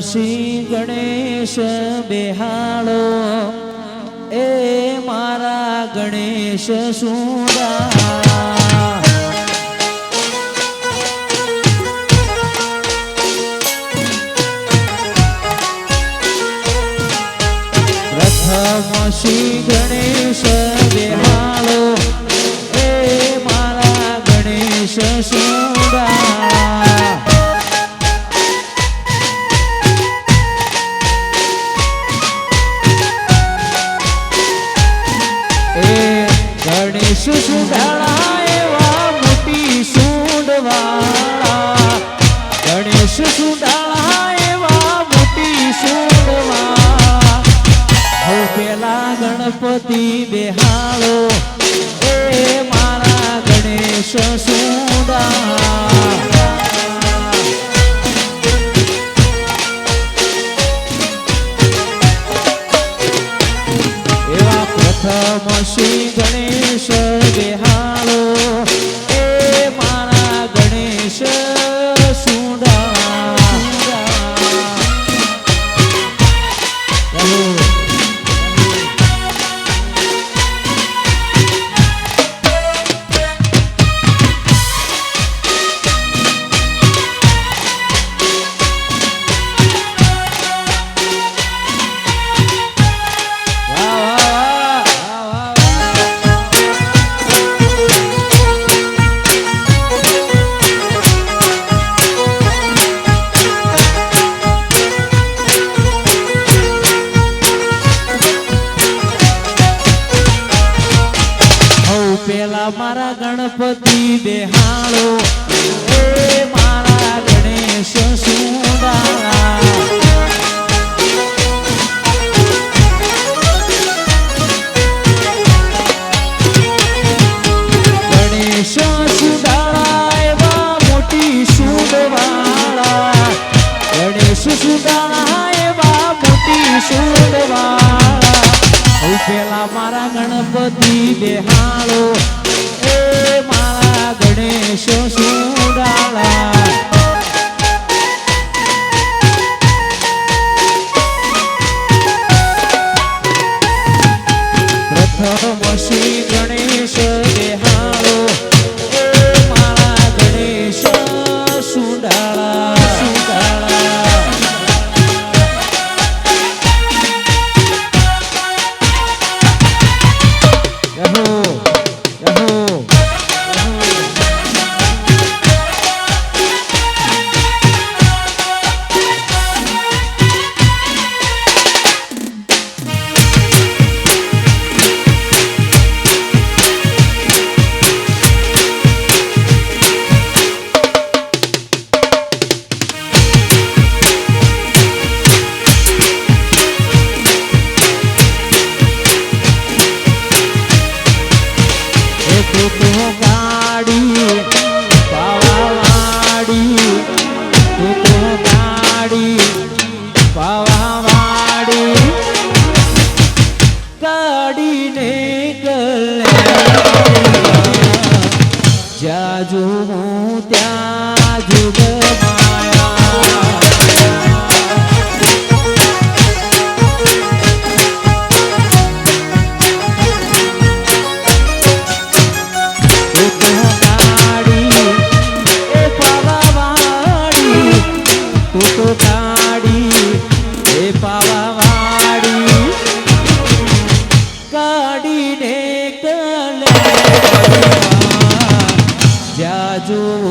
શ્રી ગણેશ બેહાડો. એ મારા ગણેશ સુરા રથમ શ્રી ગણેશ મારા ગણપતિ બેહાળો એ મારા ગણેશો Ponte Azul. I do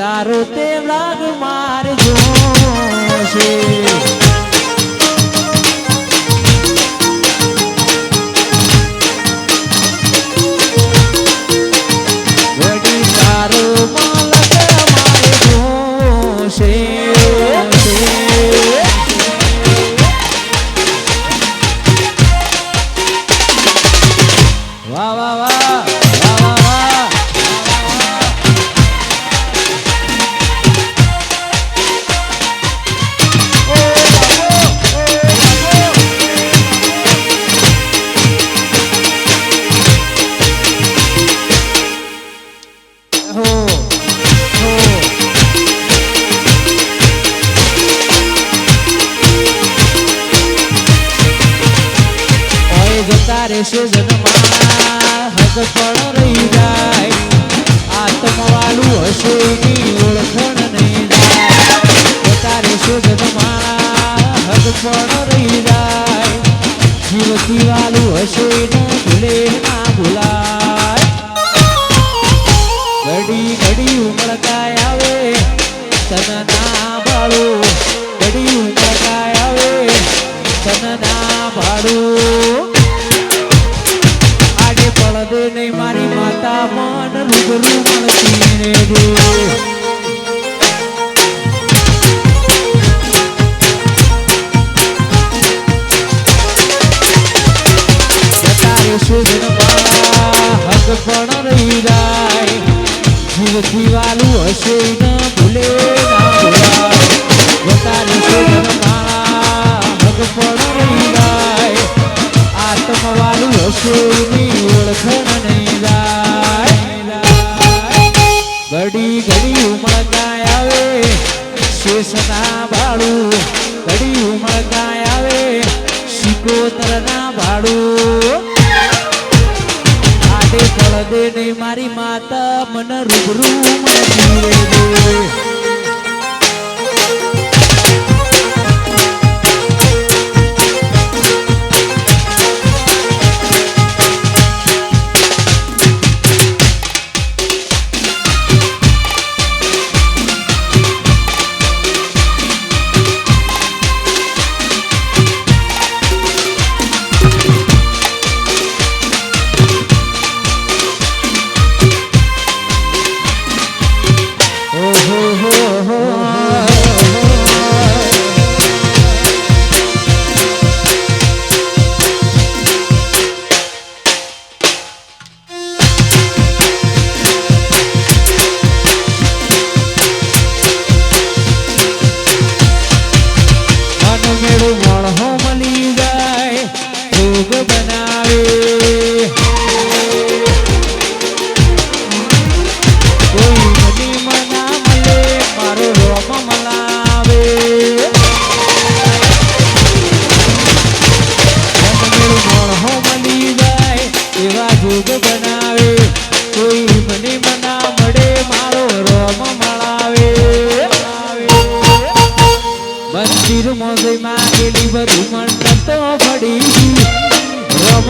તારો તે લાગ મારજો છે વડી તારો માલક વાહ વાહ. જન્મા હક પણ રહી જાય. આત્મવાળું હશે એની ઓળખણ નહીં જાય. તારે જન્મા હક પણ રહી જાય. જીવતી વાલું હશે ભૂલે ના ભૂલાય જીવથી વાલું હશે ન ભૂલે ના ભૂલાય તારે સુધનમાં હક પણ રહી જાય આત્મવાલું હશે ની ઓળખણ નહીં જાય ભાડું. આડે દે નહીં મારી માતા મને રૂબરૂ મને જીવે Oh,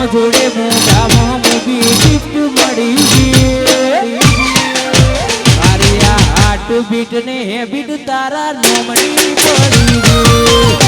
રમ જોડે મોઢામાં મૂકી ગિફ્ટ મળી મારી આ હાટ બીટ ને હેબિટ તારા નોમની પડી ગઈ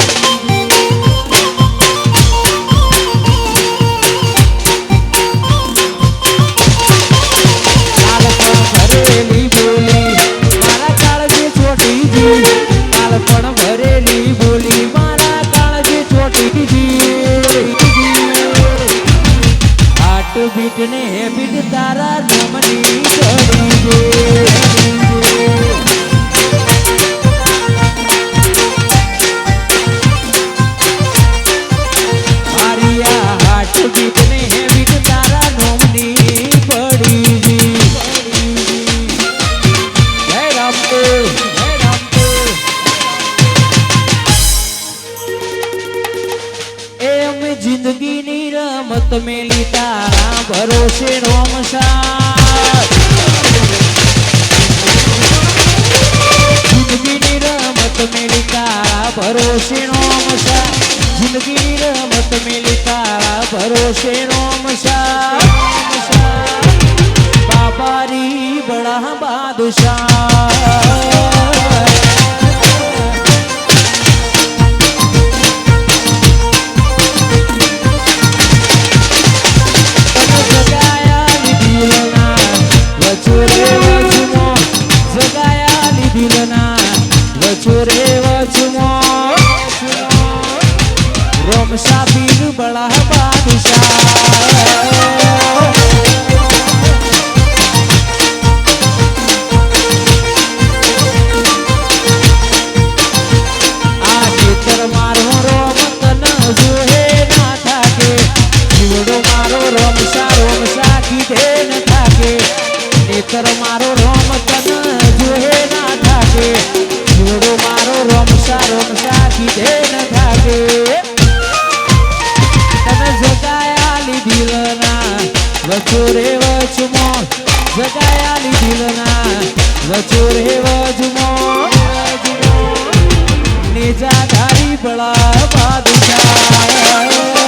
તારા ભરોસે નો મસા. જિંદગી રમત મેલી તારા ભરોસે નો મસા. બાબા બડા બાદશાહ. નેજા ધારી બળા બાદ જાય